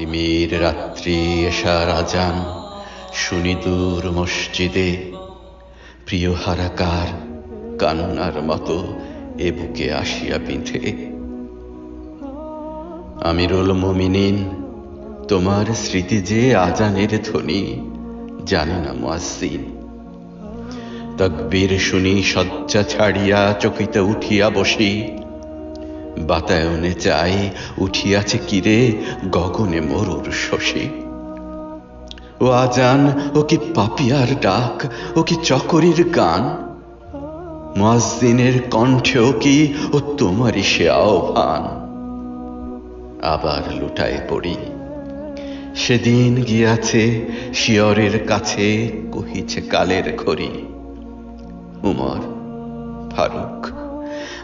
তিমির রাত্রি এশার আজান শুনি দূর মসজিদে। প্রিয় হারাকার, কান্নার মতো এ বুকে আসিয়া বিঁধে। আমিরুল মুমিনিন, তোমার স্মৃতি যে আজানের ধ্বনি, জানে না মুয়াজ্জিন। তকবীর শুনি শয্যা ছাড়িয়া চকিতে উঠিয়া বসি। বাতায়নে চাই, উঠিয়াছে কিরে গগনে মরুর শশী। ও আজান, ও কি পাপিয়ার ডাক, ও কি চকরির গান? মুয়াজ্জিনের কণ্ঠেও কি ও তোমারই সে আহ্বান? আবার লুটায় পড়ি। সেদিন গিয়াছে, শিয়রের কাছে কহিছে কালের ঘড়ি। উমর ফারুক।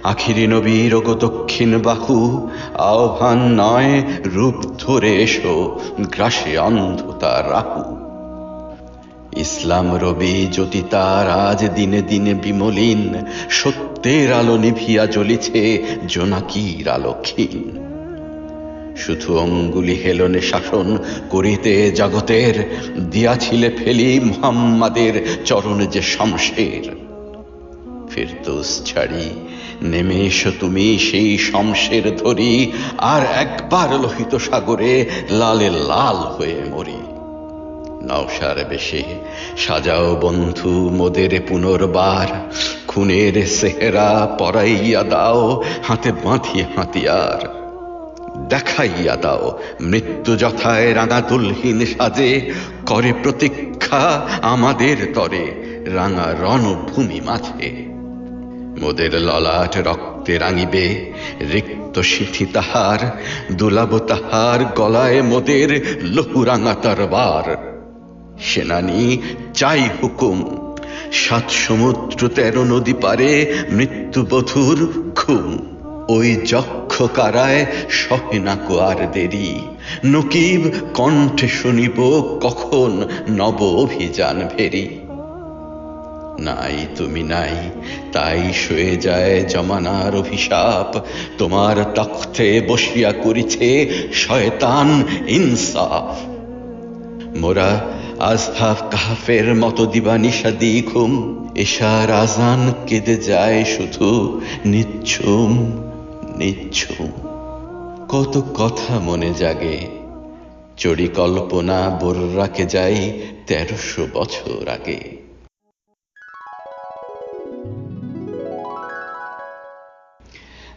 আখিরি নবীর ওগো দক্ষিণ বাহু, আহ্বান নয়, রূপ ধরে এসো, গ্রাসে অন্ধতা রাহু ইসলাম রবি জ্যোতি তার, আজ দিনে দিনে বিমলিন, সত্যের আলো নিভিয়া জ্বলিছে, জোনাকির আলো ক্ষীণ। শুধু অঙ্গুলি হেলনে শাসন করিতে জগতের, দিয়াছিলে ফেলি মুহাম্মাদের চরণ যে শমশের। ফিরদৌস ছাড়ি নেমে এসো তুমি সেই শমশের ধরি, আর একবার লোহিত সাগরে লালে লাল হয়ে মরি। নওশার বেশে সাজাও বন্ধু মোদের পুনর্বার, খুনের সেহেরা পরাইয়া দাও, হাতে বাঁধিয়ে হাতিয়ার। দেখাইয়া দাও, মৃত্যু যথায় রাঙা দুলহীন সাজে, করে প্রতীক্ষা আমাদের তরে, রাঙা রণভূমি মাঝে। মোদের ললাট রক্তে রাঙিবে, রিক্ত সিথি তাহার, দুলাব তাহার গলায় মোদের লহুরাঙা তরবার। সেনানি, চাই হুকুম, সাত সমুদ্র তেরো নদী পারে মৃত্যুবধূর ঘুম। ওই যক্ষ কারায় সহে না আর দেরি। নকিব কণ্ঠে শুনিব কখন নব অভিযান ভেরি। নাই, তুমি নাই। তাই সয়ে যায় জমানার অভিশাপ। তোমার তখ্তে বসিয়া করিছে শয়তান ইনসাফ মোরা আজহাফ কাহাফের মতো দিবা নিশা ঘুম। এশার আজান কেঁদে যায় শুধু নিচ্ছুম নিচ্ছুম। কত কথা মনে জাগে। চড়ি কল্পনা বোর্রাকে যাই তেরোশো বছর আগে।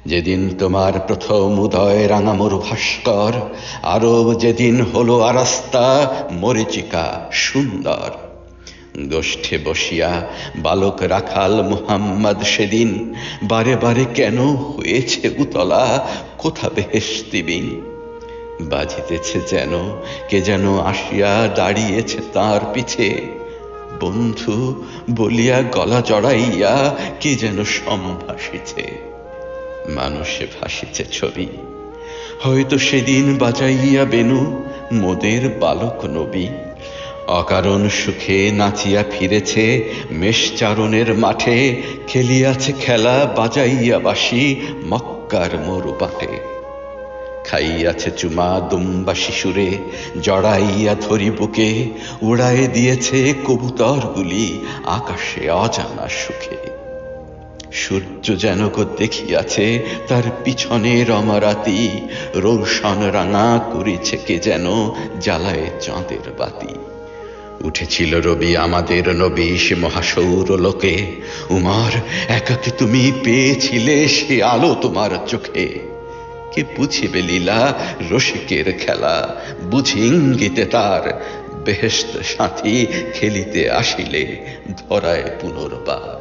যেদিন তোমার প্রথম উদয় রাঙামরু ভাস্কর আরব যেদিন হলো আরাস্তা মরিচিকা সুন্দর। গোষ্ঠে বসিয়া বালক রাখাল মুহাম্মদ সেদিন, বারে বারে কেন হয়েছে উতলা, কোথা বেহেস্তিবিন বাজিতেছে যেন, কে যেন আসিয়া দাঁড়িয়েছে তার পিছে। বন্ধু বলিয়া গলা জড়াইয়া কে যেন সম্ভাসিছে মানুষে ভাসিছে ছবি। হয়তো সেদিন বাজাইয়া বেনু মোদের বালক নবী। অকারণ সুখে নাচিয়া ফিরেছে মেষচারণের মাঠে, খেলিয়াছে খেলা বাজাইয়া বাসি মক্কার মরুপাটে খাইয়াছে চুমা দুম্বা শিশুরে, জড়াইয়া ধরি বুকে উড়ায়ে দিয়েছে কবুতরগুলি আকাশে অজানা সুখে। সূর্য যেন দেখিয়াছে, তার পিছনে রমারাতি। রৌশন রাঙা করেছে কে যেন জ্বালায় চাঁদের বাতি। উঠেছিল রবি আমাদের নবী সে মহাসৌর লোকে। উমার, একাকে তুমি পেয়েছিলে সে আলো তোমার চোখে। কে বুঝিবে লীলা রসিকের খেলা? বুঝি ইঙ্গিতে তার বেহেস্ত সাথী খেলিতে আসিলে ধরায় পুনর্বার।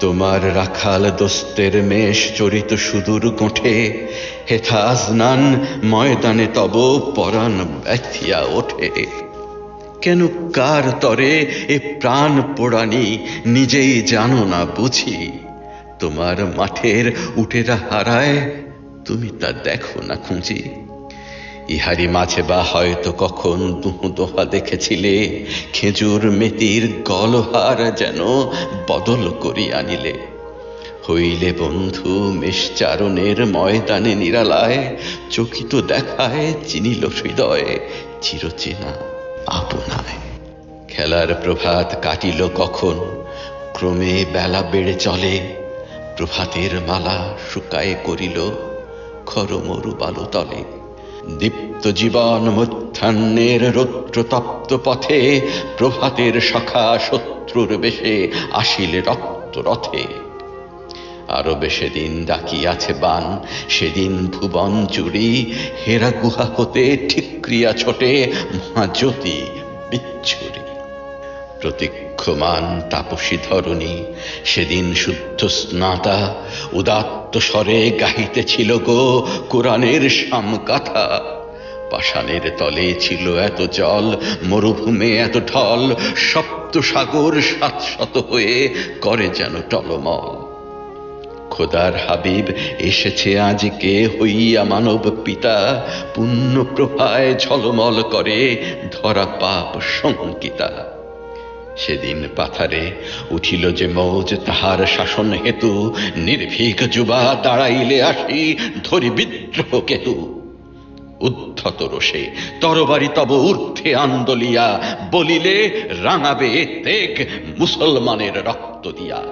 তোমার রাখাল দোস্তের মেষ চরিত সুদূর গোঠে হেথা আজনান ময়দানে তব পরাণ ব্যথিয়া ওঠে। কেন কার তরে এ প্রাণ পোড়ানি, নিজেই জানো না বুঝি। তোমার মাঠের উঠেরা হারায়, তুমি তা দেখো না খুঁজি। ইহারি মাঝে বা হয়তো কখন দুহু দেখেছিলে, খেজুর মেতির গলহার যেন বদল করি আনিলে। হইলে বন্ধু মেষচারণের ময়দানে নিরালায়, চকিত দেখায় চিনিল হৃদয় চিরচেনা আপনায়। খেলার প্রভাত কাটিল কখন, ক্রমে বেলা বেড়ে চলে, প্রভাতের মালা শুকায়ে করিল খরমরু বালু তলে দীপ্ত জীবন মধ্যাহ্নের রৌদ্রতপ্ত পথে প্রভাতের সখা শত্রুর বেশে আসিলে রক্ত রথে। আরও দিন ডাকিয়াছে বান, সেদিন ভুবন জুড়ি হেরা গুহা হতে ঠিক্রিয়া ছোটে মহাজ্যোতি বিচ্ছুরি। প্রতীক্ষমান তাপসী ধরণী, সেদিন শুদ্ধ স্নাতা উদাত্ত স্বরে গাহিতেছিল গো কোরআনের সামকাথা পাষাণের তলে ছিল এত জল, মরুভূমে এত ঢল সপ্ত সাগর সাতশত হয়ে করে যেন টলমল। খোদার হাবিব, এসেছে আজকে হইয়া মানব পিতা? পুণ্য প্রভায় ঝলমল করে ধরা পাপ শঙ্কিতা সেদিন পাথারে উঠিল যে মৌজ, তাহার শাসন হেতু। নির্ভীক যুবা দাঁড়াইলে আসি ধরি বিদ্রোহ কেতু। উদ্ধত রোষে তরবারি তব ঊর্ধ্বে আন্দোলিয়া, বলিলে রাঙাবে তেগ মুসলমানের রক্ত দিয়া।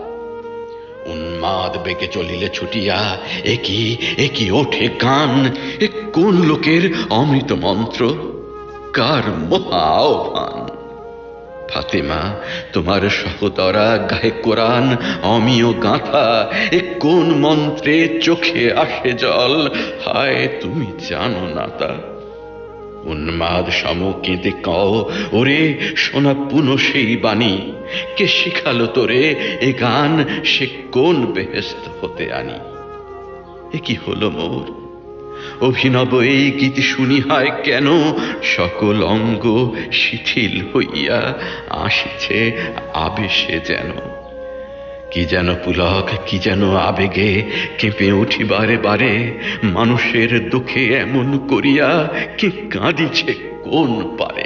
উন্মাদ বেগে চলিলে ছুটিয়া একই একই ওঠে গান এ কোন লোকের অমৃত মন্ত্র? কার মহা আহ্বান? ফাতেমা, তোমার সহদরা গায়ে কোরআন, অমিয় গাঁথা, এ কোন মন্ত্রে চোখে আসে জল? হায়, তুমি জানো না তা। উন্মাদ সম কেঁদে কও, ওরে শোনা পুনঃ সেই বাণী, কে শিখালো তোরে এ গান? সে কোন বেহেস্ত হতে আনি? এ কি হলো মোর? অভিনব এই গীত শুনি হয় কেন? সকল অঙ্গ শিথিল হইয়া আসিছে আবেশে যেন। কি যেন পুলক, কি যেন আবেগে কেঁপে উঠি বারে বারে, মানুষের দুঃখে এমন করিয়া কি কাঁদিছে কোন পারে?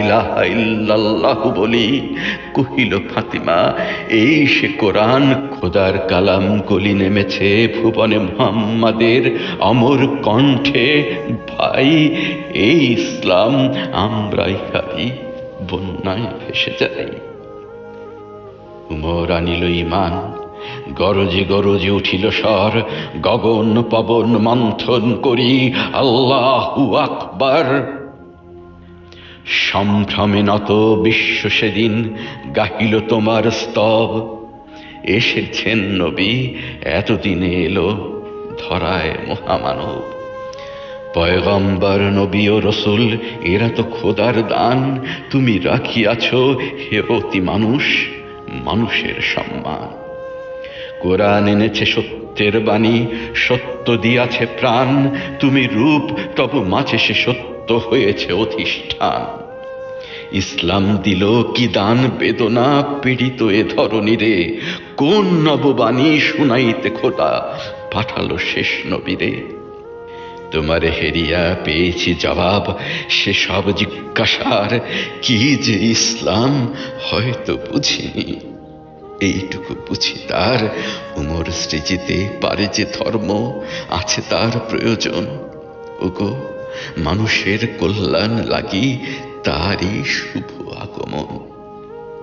ইলাহা ইল্লাল্লাহ বলি কহিল ফাতিমা, এই সে কোরআন খোদার কালাম কলি নেমেছে ভুবনে মোহাম্মদের অমর কণ্ঠে। ভাই, এই ইসলাম আমরাই খাই বন্যায় ভেসে যাই। উমর আনিল ইমান গরজে গরজে উঠিল স্বর, গগন পবন মন্থন করি আল্লাহু আকবার। সম্ভ্রমে নত বিশ্ব সেদিন গাহিল তোমার স্তব। এসেছেন নবী, এতদিনে এলো ধরায় মহামানব। পয়গম্বর, নবী ও রসুল, এরা তো খোদার দান। তুমি রাখিয়াছ হে অতি মানুষ মানুষের সম্মান। কোরআন এনেছে সত্যের বাণী, সত্য দিয়াছে প্রাণ। তুমি রূপ, তব মাছে সে সত্য হয়েছে অধিষ্ঠান। ইসলাম দিল কি দান বেদনা পীড়িত এ ধরনীরে কোন নববাণী শুনাইতে খোদা পাঠালো শেষ নবীরে। তোমারে হেরিয়া পেয়েছি জবাব সে সব জিজ্ঞাসার কি যে ইসলাম, হয়তো বুঝিনি। এইটুকু বুঝি তার উমর সৃজিতে পারে যে ধর্ম, আছে তার প্রয়োজন। ওগো মানুষের কল্যাণ লাগি তারই শুভ আগমন।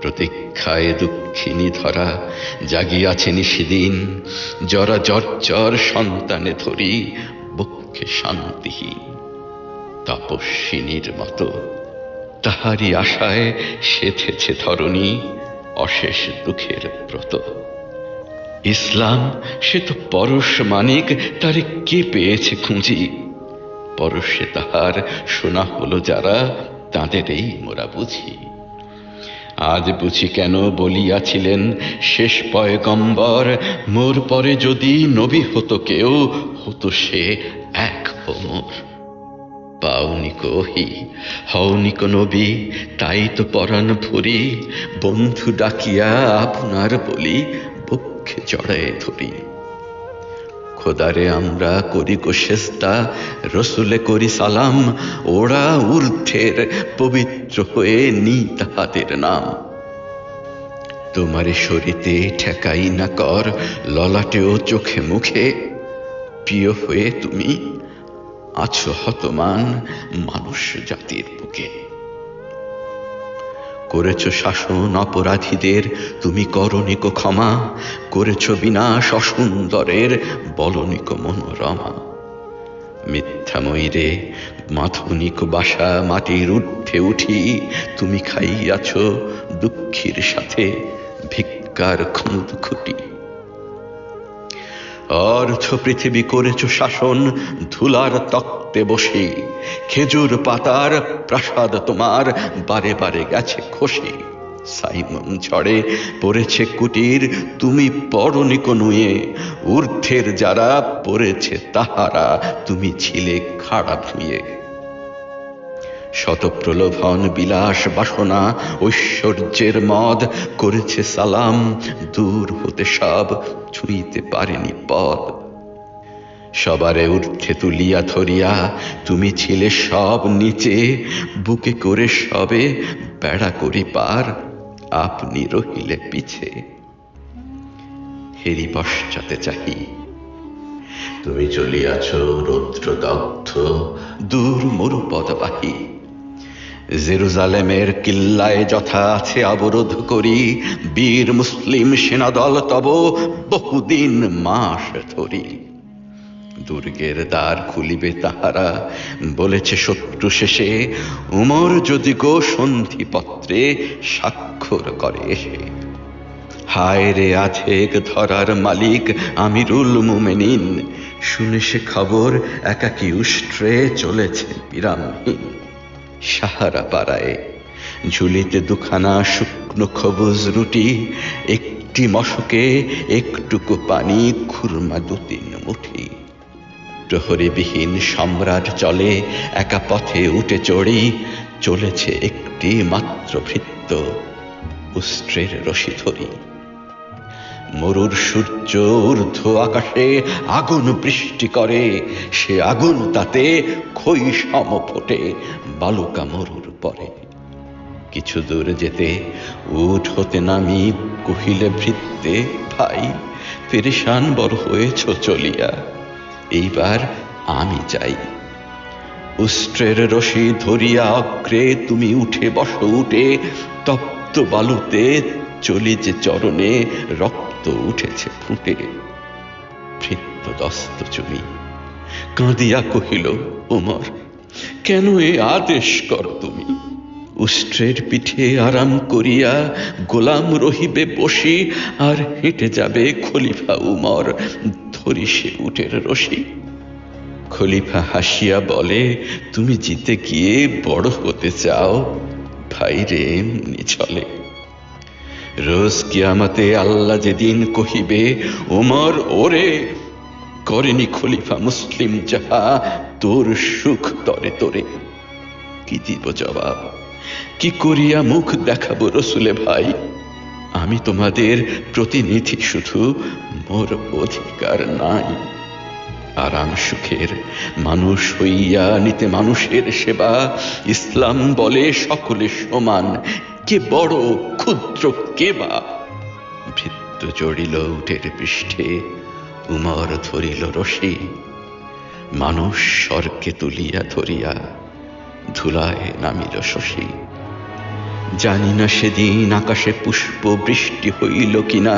প্রতীক্ষায় দুঃখিনী ধরা জাগিয়াছে সেদিন জরা জর্জর সন্তানে ধরি বক্ষে শান্তিহীন। তপস্বিনীর মতো তাহারই আশায় সেথেছে ধরণী অশেষ দুঃখের ব্রত। ইসলাম সে তো পরশ মানিক, তারে কে পেয়েছে খুঁজি? পরশে তাহার শোনা হলো যারা তাঁদেরই মোরা বুঝি। আজ বুঝি কেন বলিয়াছিলেন, শেষ পয়গম্বর, মোর পরে যদি নবী হতো কেউ, হতো সে এক হোমর। পাওনি কহি, হওনি নবী, তাই তো পরাণ ভরি, বন্ধু ডাকিয়া আপনার বলি বক্ষে জড়ায় ধরি। খোদারে, আমরা করি গোশেস্তা রসুলে করি সালাম, ওরা ঊর্ধ্বের পবিত্র হয়ে নি তাহাদের নাম। তোমারে সরিতে ঠেকাই না কর, ললাটেও চোখে মুখে। প্রিয় হয়ে তুমি আছো হতমান মানুষ জাতির বুকে। করেছ শাসন অপরাধীদের, তুমি করণিক ক্ষমা, করেছ বিনাশ অসুন্দরের বলনিক মনোরমা। মিথ্যা ময়ীরে মাথনিক বাসা মাটির ঊর্ধ্বে উঠি, তুমি খাইয়াছ দুঃখীর সাথে ভিক্ষার খুঁত খুঁটি। অর্থ পৃথিবী করেছ শাসন, ধুলার তক্তে বসে। খেজুর পাতার প্রাসাদ তোমার, বারে বারে গেছে খসে। সাইমন ঝড়ে পড়েছে কুটির, তুমি পড়নি কনুয়ে। ঊর্ধ্বের যারা পড়েছে তাহারা, তুমি ছিলে খাড়া ভুঁয়ে শত প্রলোভন বিলাস বাসনা, ঐশ্বর্যের মদ, করেছে সালাম, দূর হতে সব, ছুঁইতে পারেনি পদ। সবারে ঊর্ধ্বে তুলিয়া ধরিয়া, তুমি ছিলে সব নিচে, বুকে করে সবে বেড়া করি পার, আপনি রহিলে পিছে। হেরি পশ্চাতে চাহি, তুমি চলিয়াছ রৌদ্রদগ্ধ, দূর মরুপদবাহী জেরুজালেমের কিল্লায় যথা আছে অবরোধ করি। বীর মুসলিম সেনাদল তব বহুদিন মাস ধরি। দুর্গের দ্বার খুলিবে তাহারা, বলেছে শত্রু শেষে, উমর যদি গো সন্ধিপত্রে স্বাক্ষর করে এসে হায় রে আছেক ধরার মালিক, আমিরুল মুমেনিন, শুনে সে খবর একাকি উষ্ট্রে চলেছে বিরামহীন সাহারা পাড়ায় ঝুলিতে দুখানা শুকনো খবুজ রুটি, একটি মশকে, একটুকু পানি, খুরমা দু তিন মুঠি। প্রহরীবিহীন সম্রাট চলে, একা পথে উঠে চড়ি, চলেছে একটি মাত্র ভৃত্য, উষ্ট্রের রশি ধরি। মরুর সূর্য ঊর্ধ্ব আকাশে আগুন বৃষ্টি করে। সে আগুন তাতে খই সম ফোটে, বালুকা মরুর পরে। কিছু দূর যেতে উঠ হতে নামি, কহিলে ভৃত্তে ভাই, পেরেশান বড় হয়েছ চলিয়া, এইবার আমি যাই। উষ্ট্রের রশি ধরিয়া অগ্রে তুমি উঠে বস, উঠে তপ্ত বালুতে চলি যে চরণে রক্ত উঠেছে ফুটে। ভৃত্য দস্ত চুমি, কাঁদিয়া কহিল ওমর কেন এ আদেশ কর তুমি? উষ্ট্রের পিঠে আরাম করিয়া গোলাম রহিবে বসি, আর হেঁটে যাবে খলিফা উমর, ধরি সে উটের রশি। খলিফা হাসিয়া বলে, তুমি জিতে গিয়ে বড় হতে চাও ভাই রে এমনি চলে। রোজ কিয়ামাতে আল্লাহ যেদিন কহিবে ওমর ওরে, করেনি খলিফা মুসলিম যাহা, তোর সুখ তরে তোরে। কি দিব জবাব? কি করিয়া মুখ দেখাবো রসুলে ভাই? আমি তোমাদের প্রতিনিধি, শুধু মোর অধিকার নাই। আরাম সুখের মানুষ হইয়া নিতে মানুষের সেবা, ইসলাম বলে সকলে সমান। কে বড় ক্ষুদ্র কে বা ভৃত্য জড়িল উঠের পৃষ্ঠে, উমর ধরিল রশি। মানুষ স্বর্গে তুলিয়া ধরিয়া ধুলায় নামিল শশী। জানি না সেদিন আকাশে পুষ্প বৃষ্টি হইল কিনা,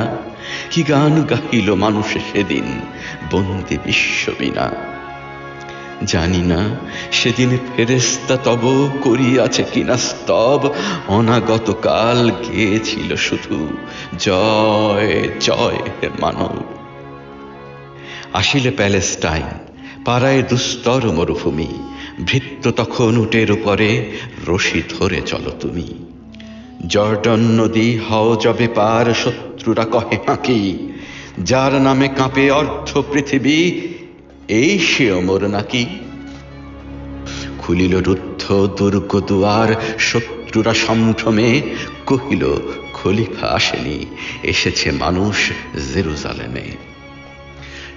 কি গান গাহিল মানুষে সেদিন বন্দি বিশ্ববিনা জানি না, সেদিন ফেরেস্তা তব করিয়াছে কিনা স্তব। অনাগত কাল গেয়েছিল শুধু। জয় জয় হে মানব। আসিলে প্যালেস্টাইন, পাড়ায় দুস্তর মরুভূমি। ভৃত্য তখন উটের উপরে, রশি ধরে চলো তুমি। জর্ডন নদী, হও যবে পার, শত্রুরা কহে হাঁকি। যার নামে কাঁপে অর্ধ পৃথিবী এই সে অমর নাকি? খুলিল রুদ্ধ দুর্গ দুয়ার, শত্রুরা সম্ভ্রমে। কহিল, খলিফা আসেনি, এসেছে মানুষ জেরুজালেমে।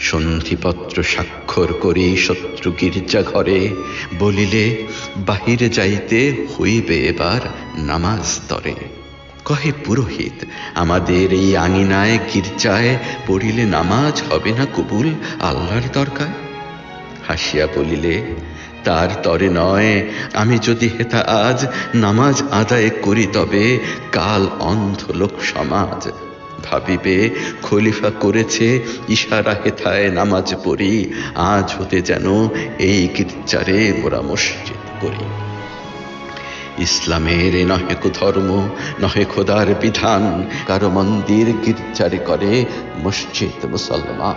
সন্ধিপত্র স্বাক্ষর করি শত্রু গির্জা ঘরে। বলিলে, বাহিরে যাইতে হইবে এবার নামাজ তরে কহে পুরোহিত, আমাদের এই আঙিনায় গির্জায় পড়িলে নামাজ হবে না কবুল আল্লাহর দরকার? হাসিয়া বলিলে, তার তরে নয়, আমি যদি হেতা আজ নামাজ আদায় করি তবে কাল অন্ধ লোক সমাজ। ভাবিবে, খলিফা করেছে, ইশারা হেথায় নামাজ পড়ি, আজ হতে যেন এই গির্জারে মোরা মসজিদ করি। ইসলামের নহে ধর্ম নহে খোদার বিধান। কারও মন্দির গির্জারে করে মসজিদ মুসলমান।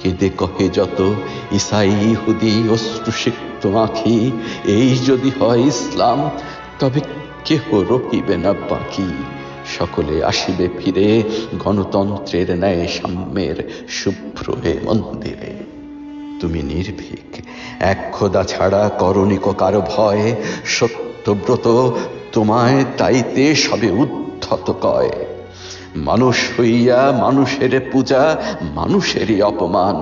কেঁদে কহে যত ইসাই হুদি অশ্রুসিক্ত আঁখি, এই যদি হয় ইসলাম, তবে কেহ রহিবে না বাকি। সকলে আসিবে ফিরে গণতন্ত্রের ন্যায় সাম্যের শুভ্র হে মন্দিরে। তুমি নির্ভীক, এক খোদা ছাড়া করণিক কারও ভয় সত্যব্রত তোমায় তাইতে সবে উদ্ধত কয়। মানুষ হইয়া মানুষের পূজা, মানুষেরই অপমান।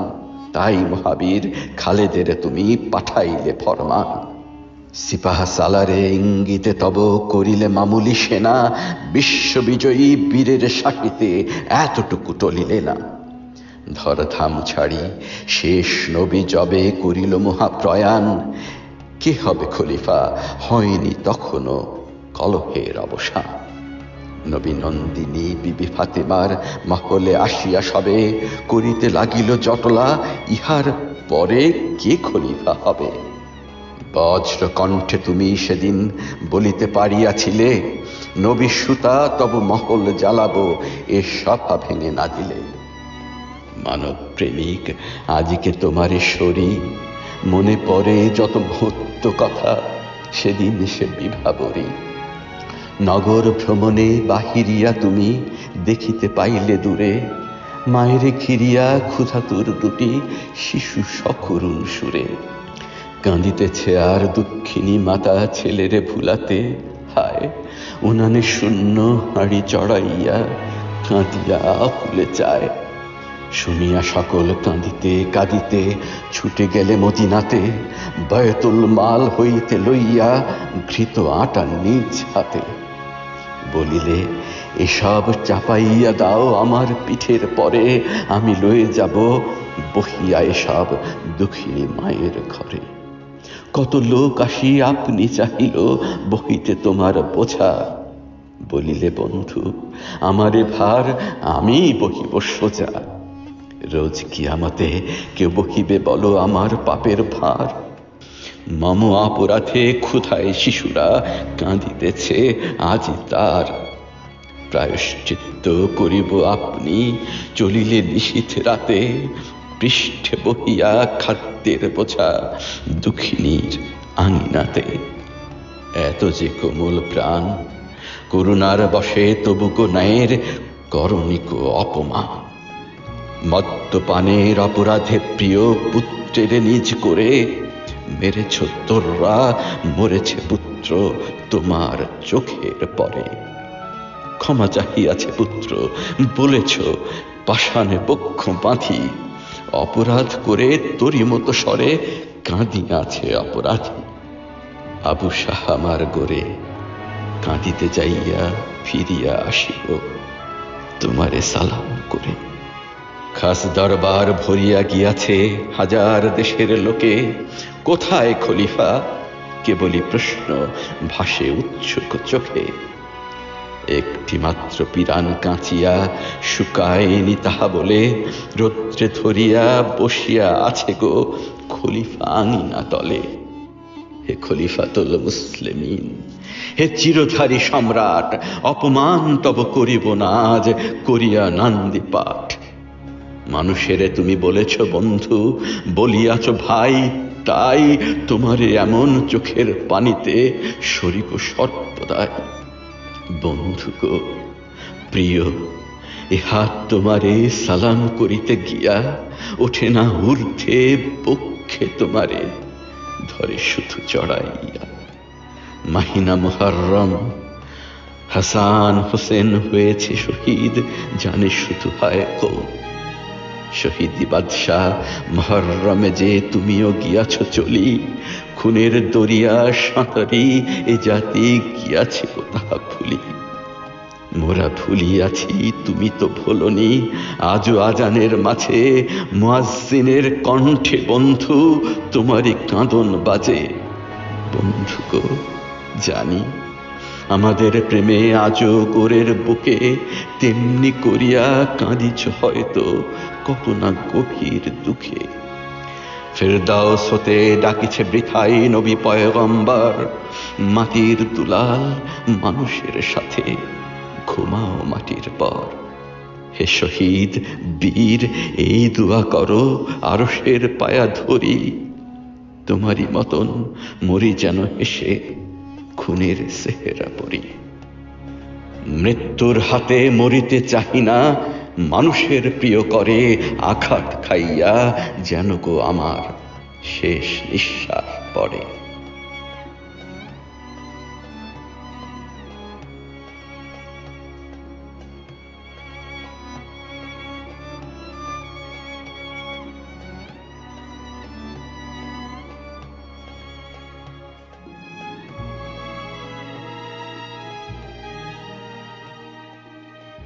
তাই মহাবীর খালেদের তুমি পাঠাইলে ফরমান। সিপাহ সালারে ইঙ্গিতে তব করিলে মামুলি সেনা, বিশ্ববিজয়ী বীরের সাকিতে এতটুকু টলিলে না। ধরধাম ছাড়ি শেষ নবী জবে করিল মহাপ্রয়াণ কে হবে খলিফা? হয়নি তখনও কলহের অবসান। নবী নন্দিনী বিবি ফাতেমার মহলে আসিয়া সবে করিতে লাগিল জটলা, ইহার পরে কে খলিফা হবে? বজ্র কণ্ঠে তুমি সেদিন বলিতে পারিয়াছিলে, নবী সুতা তব মহল জ্বালাবো, এ সভা ভেঙে না দিলে। মানব প্রেমিক আজকে তোমার সরি মনে পড়ে যত ভূত কথা, সেদিন সে বিভাবরী। নগর ভ্রমণে বাহিরিয়া তুমি দেখিতে পাইলে দূরে, মায়ের ঘিরিয়া ক্ষুধাতুর দুটি শিশু সকরুণ সুরে। কাঁদিতেছে আর দুঃখিনী মাতা ছেলেরে ভুলাতে, হায়, উনানে শূন্য হাড়ি চড়াইয়া কাঁদিয়া আকুলে চায়। শুনিয়া সকল কাঁদিতে কাঁদিতে ছুটে গেলে মদিনাতে, বয়তুল মাল হইতে লইয়া ঘৃত আটা নিজ হাতে। বলিলে, এসব চাপাইয়া দাও আমার পিঠের পরে, আমি লয়ে যাব বহিয়া এসব দুঃখিনী মায়ের ঘরে। কত লোক আসি আপনি চাহিল বহিতে তোমার বোঝা। বলিলে, বন্ধু, আমারে ভার আমি বহিব সোজা। রোজ কি আমাতে কেউ বহিবে বলো আমার পাপের ভার। মম অপরাধে ক্ষুধায় শিশুরা কাঁদিতেছে, আজি তার প্রায়শ্চিত্ত করিব আপনি। চলিলে নিশীথ রাতে পৃষ্ঠে বহিয়া খাদ্যের বোঝা দুঃখিনীর আঙিনাতে। এত যে কোমল প্রাণ, করুণার বসে তবুকো ন্যায়ের করণিক অপমান। মদ্যপানের অপরাধে প্রিয় পুত্রের নিজ করে মেরেছ তোররা, মরেছে পুত্র তোমার চোখের পরে। ক্ষমা চাহিয়াছে পুত্র, বলেছ, পাষাণে বক্ষ বাঁধি, অপরাধ করে তোরই মতো স্বরে কাঁদিয়াছে অপরাধী। আবু শাহ আমার গোরে কাঁদিতে যাইয়া ফিরিয়া আসিব, তোমারে সালাম করে। খাস দরবার ভরিয়া গিয়াছে হাজার দেশের লোকে। কোথায় খলিফা? কেবলই প্রশ্ন, ভাসে উৎসুক চোখে। একটি মাত্র পিরান কাঁচিয়া শুকায়নি তাহা বলে, রৌদ্রে ধরিয়া বসিয়া আছে গো খলিফা আঙিনা তলে। হে খলিফাতুল মুসলিমিন, হে চিরধারী সম্রাট, অপমান তব করিব না আজ, করিয়া নান্দি পাঠ মানুষেরে তুমি বলেছ, বন্ধু, বলিয়াছ ভাই, তাই তোমারে এমন চোখের পানিতে শরিক সর্বদাই বন্ধু গো, প্রিয় হাত তোমারে সালাম করিতে গিয়া ওঠে না ঊর্ধ্বে পক্ষে তোমারে, ধরে শুধু চড়াইয়া। মাহিনা মোহারম হাসান হোসেন হয়েছে শহীদ, জানে শুধু হয় কৌ শহীদি বাদশাহ, মহরমে যে তুমিও গিয়াছ চলি, খুনের দরিয়া সাঁতারি এ জাতি গিয়াছে তাহা ভুলি। মোরা ভুলিয়াছি, তুমি তো ভোলনি, আজও আজানের মাঝে মুয়াজ্জিনের কণ্ঠে বন্ধু, তোমারই কাঁদন বাজে। বন্ধু জানি আমাদের প্রেমে আজও গোরের বুকে তেমনি করিয়া কাঁদিছ হয়তো কত না গভীর দুঃখে। ফেরদাউস হতে ডাকিছে বৃথাই নবী পয়গম্বর, মাটির দুলাল মানুষের সাথে, ঘুমাও মাটির পর। হে শহীদ বীর, এই দোয়া করো, আরশের পায়া ধরি। তোমারই মতন মরি যেন হেসে খুনের সেহেরা পরি। মৃত্যুর হাতে মরিতে চাহি না, মানুষের প্রিয় করে আঘাত খাইয়া যেন গো আমার শেষ নিঃশ্বাস পড়ে।